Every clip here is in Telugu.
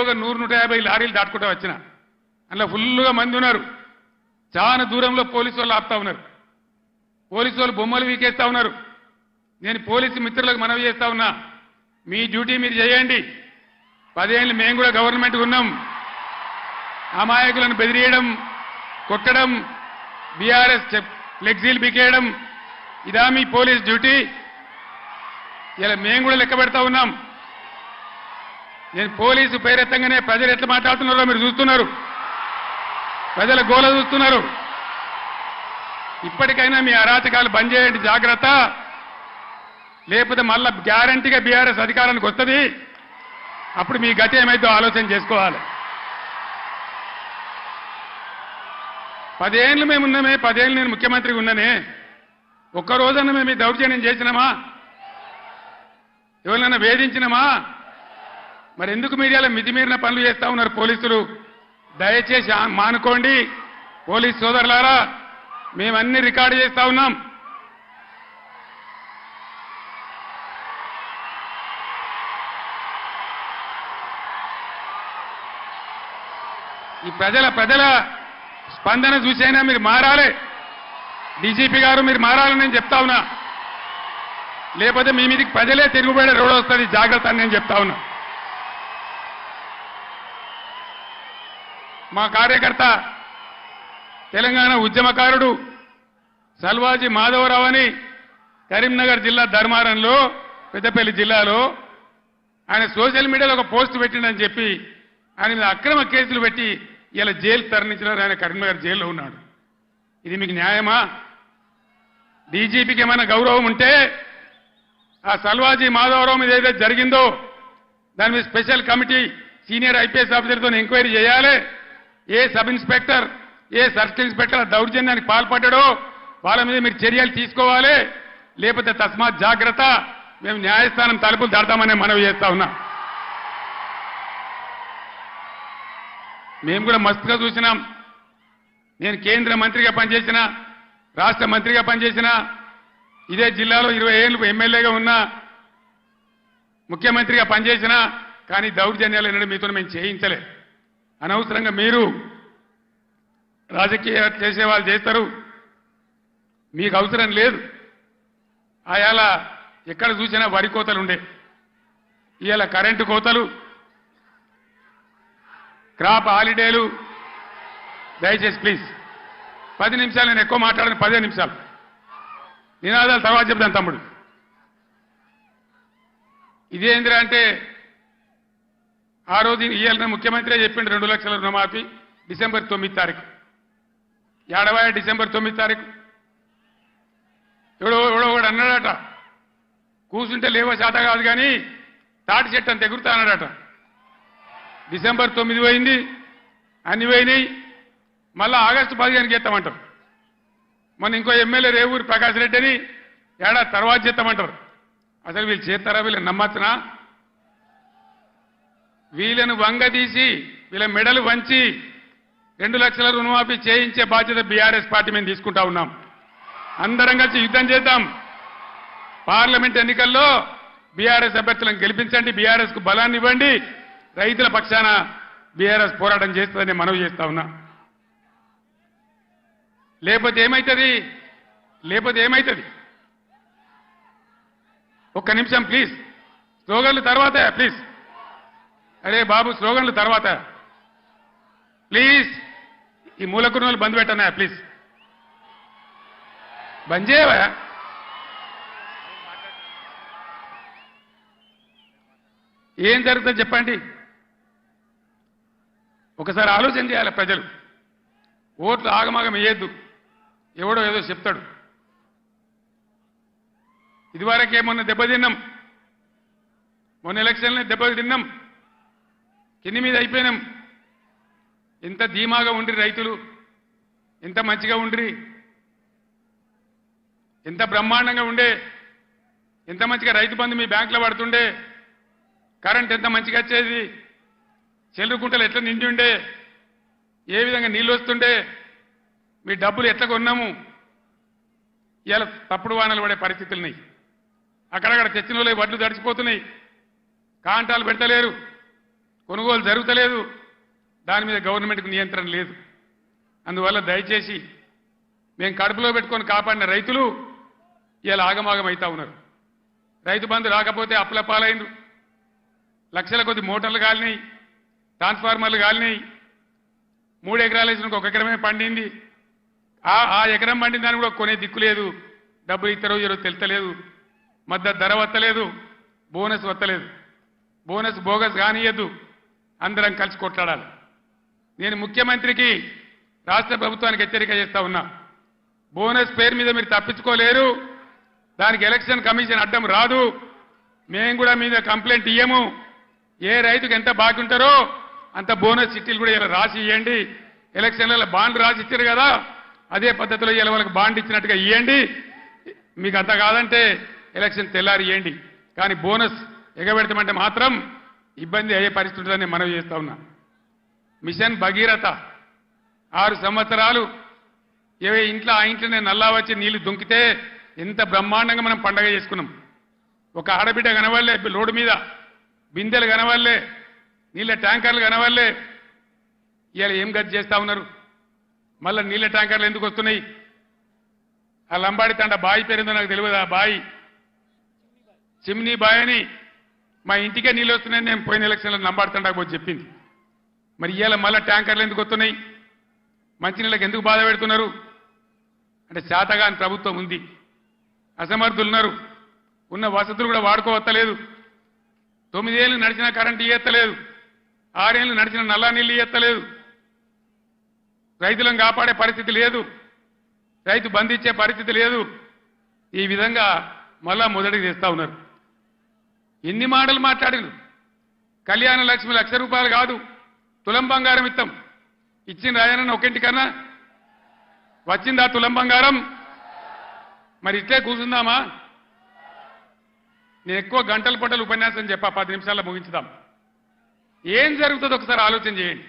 ఒక నూరు నూట యాభై లారీలు దాటుకుంటూ వచ్చిన. అందులో ఫుల్గా మంది ఉన్నారు. చాలా దూరంలో పోలీసు వాళ్ళు ఆపుతా ఉన్నారు. పోలీసు వాళ్ళు బొమ్మలు వీకేస్తా ఉన్నారు. నేను పోలీసు మిత్రులకు మనవి చేస్తా ఉన్నా. మీ డ్యూటీ మీరు చేయండి. పదేళ్ళు మేము కూడా గవర్నమెంట్ ఉన్నాం. అమాయకులను బెదిరియడం కొట్టడం బీఆర్ఎస్ ఫ్లెక్సీలు బికేయడం ఇదా మీ పోలీస్ డ్యూటీ. ఇలా మేము కూడా లెక్క పెడతా ఉన్నాం. నేను పోలీసు పేరెత్తంగానే ప్రజలు ఎట్లా మాట్లాడుతున్నారో మీరు చూస్తున్నారు. ప్రజల గోల చూస్తున్నారు. ఇప్పటికైనా మీ అరాచకాలు బంద్ చేయండి జాగ్రత్త. లేకపోతే మళ్ళా గ్యారంటీగా బీఆర్ఎస్ అధికారానికి వస్తుంది. అప్పుడు మీ గతి ఏమైందో ఆలోచన చేసుకోవాలి. పదేళ్ళు మేము ఉన్నామే పదేళ్ళు నేను ముఖ్యమంత్రిగా ఉన్నానే. ఒక్క రోజన్న మేము దౌర్జన్యం చేసినామా? ఎవరినైనా వేధించినామా? మరి ఎందుకు మీడియాలో మితిమీరిన పనులు చేస్తా ఉన్నారు పోలీసులు? దయచేసి మానుకోండి. పోలీస్ సోదరులారా మేమన్నీ రికార్డు చేస్తా ఉన్నాం. ఈ ప్రజల ప్రజల స్పందన చూసైనా మీరు మారాలి. డీజీపీ గారు మీరు మారాలని నేను చెప్తా ఉన్నా. లేకపోతే మీ మీదకి ప్రజలే తిరుగుబడే రోడ్ వస్తుంది. జాగ్రత్త అని నేను చెప్తా ఉన్నా. మా కార్యకర్త తెలంగాణ ఉద్యమకారుడు సల్వాజీ మాధవరావు అని కరీంనగర్ జిల్లా ధర్మారంలో పెద్దపల్లి జిల్లాలో ఆయన సోషల్ మీడియాలో ఒక పోస్ట్ పెట్టిండని చెప్పి ఆయన మీద అక్రమ కేసులు పెట్టి ఇలా జైలు తరలించినారు. ఆయన కరీంనగర్ జైల్లో ఉన్నాడు. ఇది మీకు న్యాయమా? డీజీపీకి ఏమైనా గౌరవం ఉంటే ఆ సల్వాజీ మాధవరావు మీద ఏదైతే జరిగిందో దాని మీద స్పెషల్ కమిటీ సీనియర్ ఐపీఎస్ ఆఫీసర్తో ఎంక్వైరీ చేయాలి. ఏ సబ్ ఇన్స్పెక్టర్ ఏ సర్కిల్ ఇన్స్పెక్టర్ దౌర్జన్యానికి పాల్పడ్డాడో వాళ్ళ మీద మీరు చర్యలు తీసుకోవాలి. లేకపోతే తస్మాత్ జాగ్రత్త మేము న్యాయస్థానం తలుపులు దాడతామని మనవి చేస్తా ఉన్నా. మేము కూడా మస్తుగా చూసినాం. నేను కేంద్ర మంత్రిగా పనిచేసిన రాష్ట్ర మంత్రిగా పనిచేసిన ఇదే జిల్లాలో ఇరవై ఏళ్ళు ఎమ్మెల్యేగా ఉన్నా ముఖ్యమంత్రిగా పనిచేసిన కానీ దౌర్జన్యాలు అనేది మీతో మేము చేయించలేదు. అనవసరంగా మీరు రాజకీయ చేసే వాళ్ళు చేస్తారు. మీకు అవసరం లేదు. ఆయాల ఎక్కడ చూసినా వరి కోతలు ఉండే ఇవాళ కరెంటు కోతలు. క్రాప్ హాలిడేలు. దయచేసి ప్లీజ్. పది నిమిషాలు నేను ఎక్కువ మాట్లాడను పదే నిమిషాలు. నినాదాలు తర్వాత చెప్తాను తమ్ముడు. ఇదేంద్ర అంటే ఆ రోజు ఇవాళ ముఖ్యమంత్రి చెప్పిండు రెండు లక్షల రుణమాఫీ డిసెంబర్ తొమ్మిది తారీఖు. ఏడవ డిసెంబర్ తొమ్మిది తారీఖు. ఎవడో ఎవడో ఒకడు అన్నాడట కూర్చుంటే లేవో శాత కాదు కానీ తాటి చెట్టు అంత ఎగురుతా అన్నాడట. డిసెంబర్ తొమ్మిది పోయింది అన్ని పోయినాయి మళ్ళా ఆగస్టు పదిహేనుకి చేస్తామంటారు మొన్న ఇంకో ఎమ్మెల్యే రేవూరు ప్రకాష్ రెడ్డి అని ఏడాది తర్వాత చేస్తామంటారు. అసలు వీళ్ళు చేస్తారా వీళ్ళు నమ్మచ్చునా? వీళ్ళను వంగదీసి వీళ్ళ మెడలు వంచి రెండు లక్షల రుణమాఫీ చేయించే బాధ్యత బీఆర్ఎస్ పార్టీ మేము తీసుకుంటా ఉన్నాం. అందరం కలిసి యుద్ధం చేద్దాం. పార్లమెంట్ ఎన్నికల్లో బీఆర్ఎస్ అభ్యర్థులను గెలిపించండి బీఆర్ఎస్కు బలాన్ని ఇవ్వండి. రైతుల పక్షాన బీఆర్ఎస్ పోరాటం చేస్తుందని మనవి చేస్తా ఉన్నా. లేకపోతే ఏమైతుంది? లేకపోతే ఏమైతుంది? ఒక్క నిమిషం ప్లీజ్. స్లోగన్లు తర్వాత ప్లీజ్. అరే బాబు స్లోగన్లు తర్వాత. ప్లీజ్ ఈ మూలకున్నోళ్ళు బంద్ పెట్టనా ప్లీజ్. బంద్ చేయవా? ఏం జరుగుతుంది చెప్పండి. ఒకసారి ఆలోచన చేయాలి ప్రజలు. ఓట్లు ఆగమాగం వేయద్దు. ఎవడో ఏదో చెప్తాడు. ఇదివరకే మొన్న దెబ్బతిన్నాం. మొన్న ఎలక్షన్లే దెబ్బతిన్నాం. కింది మీద అయిపోయినాం. ఎంత ధీమాగా ఉండ్రి రైతులు. ఎంత మంచిగా ఉండ్రి. ఎంత బ్రహ్మాండంగా ఉండే. ఎంత మంచిగా రైతు బంధు మీ బ్యాంకులో పడుతుండే. కరెంట్ ఎంత మంచిగా వచ్చేది. చెల్లుకుంటలు ఎట్లా నిండి ఉండే. ఏ విధంగా నీళ్ళు వస్తుండే. మీ డబ్బులు ఎట్లా కొన్నాము. ఇలా తప్పుడు వానలు పడే పరిస్థితులు ఉన్నాయి. అక్కడక్కడ తెచ్చిన వాళ్ళు వడ్లు తడిచిపోతున్నాయి. కాంటాలు పెడతలేరు. కొనుగోలు జరుగుతలేదు. దాని మీద గవర్నమెంట్కి నియంత్రణ లేదు. అందువల్ల దయచేసి మేము కడుపులో పెట్టుకొని కాపాడిన రైతులు ఇలా ఆగమాగం అవుతా ఉన్నారు. రైతు బంధు రాకపోతే అప్పుల లక్షల కొద్ది మోటార్లు కాలినాయి ట్రాన్స్ఫార్మర్లు కాలినాయి. మూడు ఎకరాలు వేసిన ఒక ఎకరమే పండింది. ఆ ఆ ఎకరం పండిన దాన్ని కూడా కొనే దిక్కు లేదు. డబ్బులు ఇతరో ఇరో తెలుతలేదు. మద్దతు ధర వత్తలేదు. బోనస్ వత్తలేదు. బోనస్ బోగస్ కానియద్దు. అందరం కలిసి కొట్లాడాలి. నేను ముఖ్యమంత్రికి రాష్ట్ర ప్రభుత్వానికి హెచ్చరిక చేస్తా ఉన్నా. బోనస్ పేరు మీద మీరు తప్పించుకోలేరు. దానికి ఎలక్షన్ కమిషన్ అడ్డం రాదు. మేము కూడా మీద కంప్లైంట్ ఇయ్యము. ఏ రైతుకు ఎంత బాకీ ఉంటారో అంత బోనస్ చిట్టీలు కూడా ఇలా రాసి ఇవ్వండి ఎలక్షన్లలో బాండ్ రాసి ఇచ్చారు కదా అదే పద్ధతిలో ఇలా వాళ్ళకి బాండ్ ఇచ్చినట్టుగా ఇవ్వండి మీకు అంత కాదంటే ఎలక్షన్ తెల్లారి ఇవ్వండి కానీ బోనస్ ఎగబెడతామంటే మాత్రం ఇబ్బంది అయ్యే పరిస్థితి ఉంటుందని మనవి చేస్తా ఉన్నా. మిషన్ భగీరథ ఆరు సంవత్సరాలు ఏవే ఇంట్లో ఆ ఇంట్లోనే నల్లా వచ్చి నీళ్ళు దుంకితే ఎంత బ్రహ్మాండంగా మనం పండగ చేసుకున్నాం. ఒక ఆడబిడ్డ కనవల్లే లోడు మీద బిందెలు కనవల్లే నీళ్ళ ట్యాంకర్లు కనవల్లే ఇవాళ ఏం గది చేస్తా ఉన్నారు? మళ్ళీ నీళ్ళ ట్యాంకర్లు ఎందుకు వస్తున్నాయి? ఆ లంబాడి తండ బాయి పేరుందో నాకు తెలియదు ఆ బాయి. చిమ్నీ బాయ్ అని మా ఇంటికే నీళ్ళు వస్తున్నాయని నేను పోయిన ఎలక్షన్లో నంబాడుతుండకపోతే చెప్పింది. మరి ఇవాళ మళ్ళీ ట్యాంకర్లు ఎందుకు వస్తున్నాయి? మంచినీళ్ళకి ఎందుకు బాధ పెడుతున్నారు? అంటే శాతగాని ప్రభుత్వం ఉంది. అసమర్థులు ఉన్నారు. ఉన్న వసతులు కూడా వాడుకోవత్తలేదు. తొమ్మిదేళ్ళు నడిచిన కరెంటు ఇయ్యత్తలేదు. ఆరేళ్ళు నడిచిన నల్లా నీళ్ళు ఇయ్యత్తలేదు. రైతులను కాపాడే పరిస్థితి లేదు. రైతు బంధించే పరిస్థితి లేదు. ఈ విధంగా మళ్ళా మొదటికి తెస్తా ఉన్నారు. ఎన్ని మాటలు మాట్లాడిను. కళ్యాణ లక్ష్మి లక్ష రూపాయలు కాదు తులం బంగారం ఇత్తం. ఇచ్చిన రాయనన్న ఒకింటికన్నా వచ్చిందా తులం బంగారం? మరి ఇట్లే కూర్చుందామా? నేను ఎక్కువ గంటల పట్టలు ఉపన్యాసం చెప్పా పది నిమిషాల్లో ముగించుదాం. ఏం జరుగుతుందో ఒకసారి ఆలోచన చేయండి.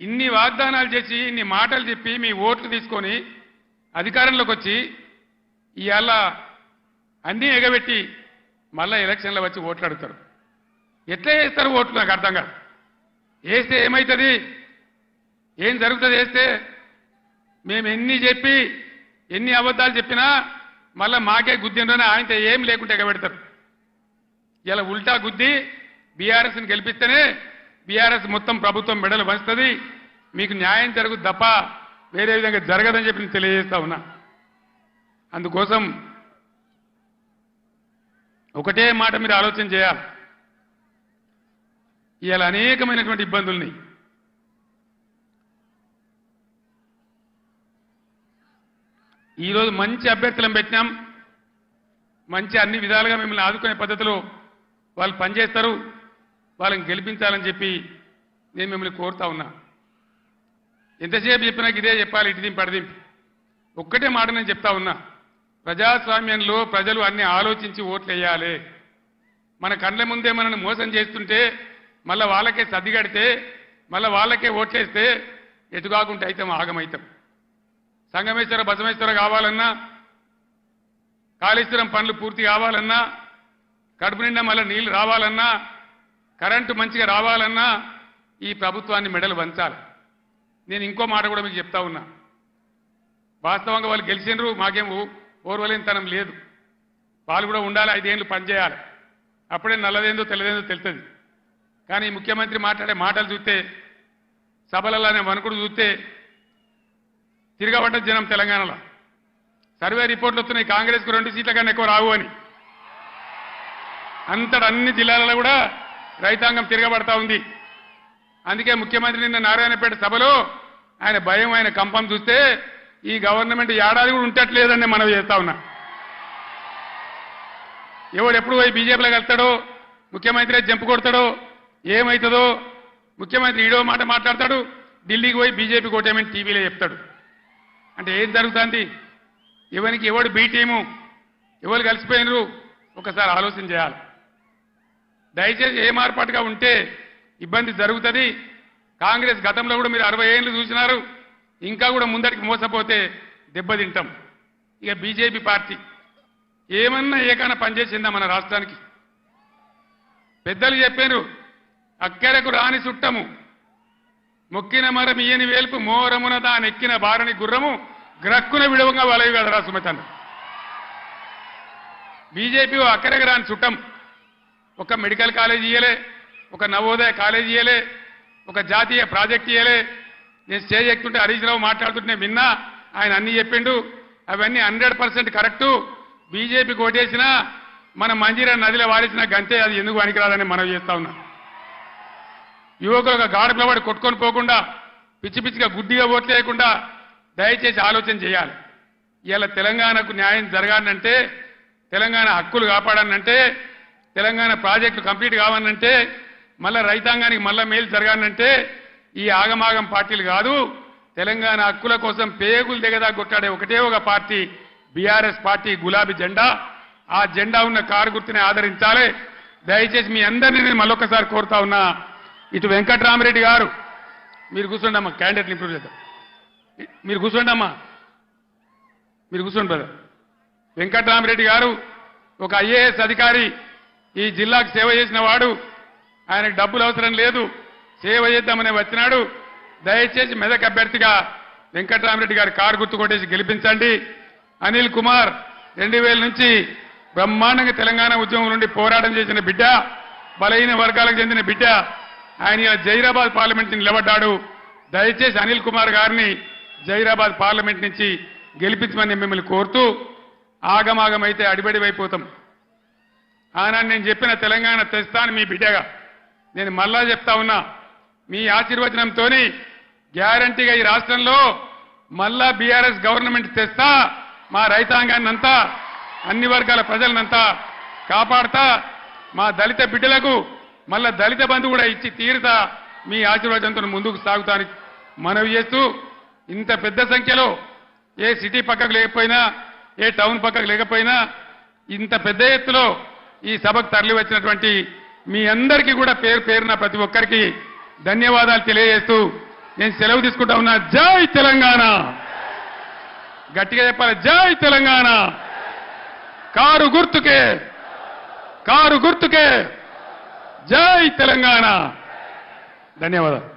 ఇన్ని వాగ్దానాలు చేసి ఇన్ని మాటలు చెప్పి మీ ఓట్లు తీసుకొని అధికారంలోకి వచ్చి ఇవాళ అన్నీ ఎగబెట్టి మళ్ళా ఎలక్షన్లో వచ్చి ఓట్లు అడుగుతారు. ఎట్లా వేస్తారు ఓట్లు నాకు అర్థం కాదు. వేస్తే ఏమవుతుంది ఏం జరుగుతుంది వేస్తే? మేము ఎన్ని చెప్పి ఎన్ని అబద్ధాలు చెప్పినా మళ్ళా మాకే గుద్దిండ్రని ఆయనతో ఏం లేకుంటే ఎగబెడతారు. ఇలా ఉల్టా గుద్ది బీఆర్ఎస్ని గెలిపిస్తేనే బీఆర్ఎస్ మొత్తం ప్రభుత్వం మెడలు వంచుతుంది. మీకు న్యాయం జరుగుతుంది తప్ప వేరే విధంగా జరగదని చెప్పి నేను తెలియజేస్తా ఉన్నా. అందుకోసం ఒకటే మాట మీరు ఆలోచన చేయాలి. ఇలా అనేకమైనటువంటి ఇబ్బందుల్ని ఈరోజు మంచి అభ్యర్థులను పెట్టినాం. మంచి అన్ని విధాలుగా మిమ్మల్ని ఆదుకునే పద్ధతిలో వాళ్ళు పనిచేస్తారు. వాళ్ళని గెలిపించాలని చెప్పి నేను మిమ్మల్ని కోరుతా ఉన్నా. ఎంతసేపు చెప్పినా ఇదే చెప్పాలి ఇటు దింపి అడదింపి ఒక్కటే మాట నేను చెప్తా ఉన్నా. ప్రజాస్వామ్యంలో ప్రజలు అన్ని ఆలోచించి ఓట్లేయాలి. మన కళ్ళ ముందే మనల్ని మోసం చేస్తుంటే మళ్ళా వాళ్ళకే సర్దిగడితే మళ్ళా వాళ్ళకే ఓట్లేస్తే ఎటుకాకుంటే అయితే ఆగమైతం. సంగమేశ్వర బసమేశ్వర కావాలన్నా కాళేశ్వరం పనులు పూర్తి కావాలన్నా కడుపు నిండా మళ్ళీ నీళ్ళు రావాలన్నా కరెంటు మంచిగా రావాలన్నా ఈ ప్రభుత్వాన్ని మెడలు వంచాలి. నేను ఇంకో మాట కూడా మీకు చెప్తా ఉన్నా. వాస్తవంగా వాళ్ళు గెలిచినరు మాకేం ఓర్వలేనితనం లేదు. వాళ్ళు కూడా ఉండాలి ఐదేళ్ళు పనిచేయాలి అప్పుడే నల్లదేందో తెల్లదేందో తెలుస్తుంది. కానీ ముఖ్యమంత్రి మాట్లాడే మాటలు చూస్తే సభలలోనే వణుకుడు చూస్తే తిరగబడ్డ జనం తెలంగాణలో. సర్వే రిపోర్ట్లు వస్తున్నాయి కాంగ్రెస్కు రెండు సీట్ల కన్నా ఎక్కువ రావు అని. అంతటి అన్ని జిల్లాలలో కూడా రైతాంగం తిరగబడతా ఉంది. అందుకే ముఖ్యమంత్రి నిన్న నారాయణపేట సభలో ఆయన భయం ఆయన కంపం చూస్తే ఈ గవర్నమెంట్ ఏడాది కూడా ఉంటట్లేదని మనం చేస్తా ఉన్నా. ఎవడు ఎప్పుడు పోయి బీజేపీలో కలుస్తాడో ముఖ్యమంత్రి జంపు కొడతాడో ఏమవుతుందో ముఖ్యమంత్రి ఈడో మాట మాట్లాడతాడు ఢిల్లీకి పోయి బీజేపీ కోటేమని టీవీలో చెప్తాడు. అంటే ఏం జరుగుతుంది? ఎవరికి ఎవడు బీటీము ఎవరు కలిసిపోయినరు? ఒకసారి ఆలోచన చేయాలి. దయచేసి ఏ మార్పాటుగా ఉంటే ఇబ్బంది జరుగుతుంది. కాంగ్రెస్ గతంలో కూడా మీరు అరవై ఏళ్ళు చూసినారు. ఇంకా కూడా ముందరికి మోసపోతే దెబ్బతింటాం. ఇక బీజేపీ పార్టీ ఏమన్నా ఏకైనా పనిచేసిందా మన రాష్ట్రానికి? పెద్దలు చెప్పారు అక్కెరకు రాని చుట్టము మొక్కిన మరం ఇయని వేల్పు మోరమున దానెక్కిన బారని గుర్రము గ్రక్కున విడవంగా వలవి కదరా సుమతన్న. బీజేపీ ఓ రాని చుట్టం ఒక మెడికల్ కాలేజ్ ఇయ్యలే ఒక నవోదయ కాలేజ్ ఇయ్యలే ఒక జాతీయ ప్రాజెక్ట్ ఇయ్యలే నేను స్టేజ్ ఎక్కుతుంటే హరీష్ రావు మాట్లాడుతుంటే విన్నా ఆయన అన్ని చెప్పిండు. అవన్నీ హండ్రెడ్ పర్సెంట్ కరెక్టు. బీజేపీకి ఓటేసినా మన మంజీరా నదిలో వాడేసిన గంతే అది ఎందుకు పనికిరాదని మనం చేస్తా ఉన్నా. యువకులు ఒక గాడు పిల్లవాడు కొట్టుకొని పోకుండా పిచ్చి పిచ్చిగా గుడ్డిగా ఓట్లేయకుండా దయచేసి ఆలోచన చేయాలి. ఇలా తెలంగాణకు న్యాయం జరగాలంటే తెలంగాణ హక్కులు కాపాడాలంటే తెలంగాణ ప్రాజెక్టులు కంప్లీట్ కావాలంటే మళ్ళా రైతాంగానికి మళ్ళా మేలు జరగాలంటే ఈ ఆగమాగం పార్టీలు కాదు తెలంగాణ హక్కుల కోసం పేగులు దిగదా కొట్టాడే ఒకటే ఒక పార్టీ బీఆర్ఎస్ పార్టీ గులాబీ జెండా. ఆ జెండా ఉన్న కారు గుర్తుని ఆదరించాలి. దయచేసి మీ అందరినీ నేను మళ్ళొకసారి కోరుతా ఉన్నా ఇటు వెంకట్రామరెడ్డి గారు. మీరు కూర్చోండమ్మా క్యాండిడేట్ ఇంప్రూవ్ చేద్దాం. మీరు కూర్చోండి అమ్మా. మీరు కూర్చోండి బ్రదర్ వెంకట్రామరెడ్డి గారు ఒక ఐఏఎస్ అధికారి ఈ జిల్లాకు సేవ చేసిన వాడు. ఆయనకు డబ్బులు అవసరం లేదు. సేవ చేద్దామని వచ్చినాడు. దయచేసి మెదక్ అభ్యర్థిగా వెంకటరామరెడ్డి గారి కారు గుర్తు కొట్టేసి గెలిపించండి. అనిల్ కుమార్ రెండు వేల నుంచి బ్రహ్మాండంగా తెలంగాణ ఉద్యమం నుండి పోరాటం చేసిన బిడ్డ బలహీన వర్గాలకు చెందిన బిడ్డ ఆయన జైరాబాద్ పార్లమెంట్ నిలబడ్డాడు. దయచేసి అనిల్ కుమార్ గారిని జైరాబాద్ పార్లమెంట్ నుంచి గెలిపించమని మిమ్మల్ని కోరుతూ ఆగమాగమైతే అడిబడివైపోతాం. ఆనాడు నేను చెప్పిన తెలంగాణ తెస్తాను మీ బిడ్డగా. నేను మళ్ళా చెప్తా ఉన్నా మీ ఆశీర్వచనంతో గ్యారంటీగా ఈ రాష్ట్రంలో మళ్ళా బీఆర్ఎస్ గవర్నమెంట్ తెస్తా మా రైతాంగాన్ని అంతా అన్ని వర్గాల ప్రజలనంతా కాపాడతా మా దళిత బిడ్డలకు మళ్ళా దళిత బంధు కూడా ఇచ్చి తీరుతా మీ ఆశీర్వాదంతో ముందుకు సాగుతానికి మనవి చేస్తూ ఇంత పెద్ద సంఖ్యలో ఏ సిటీ పక్కకు లేకపోయినా ఏ టౌన్ పక్కకు లేకపోయినా ఇంత పెద్ద ఎత్తులో ఈ సభకు తరలి వచ్చినటువంటి మీ అందరికీ కూడా పేరు పేరున ప్రతి ఒక్కరికి ధన్యవాదాలు తెలియజేస్తూ నేను సెలవు తీసుకుంటా ఉన్నా. జై తెలంగాణ! గట్టిగా చెప్పాలి. జై తెలంగాణ! కారు గుర్తుకే! కారు గుర్తుకే! జై తెలంగాణ! ధన్యవాదాలు.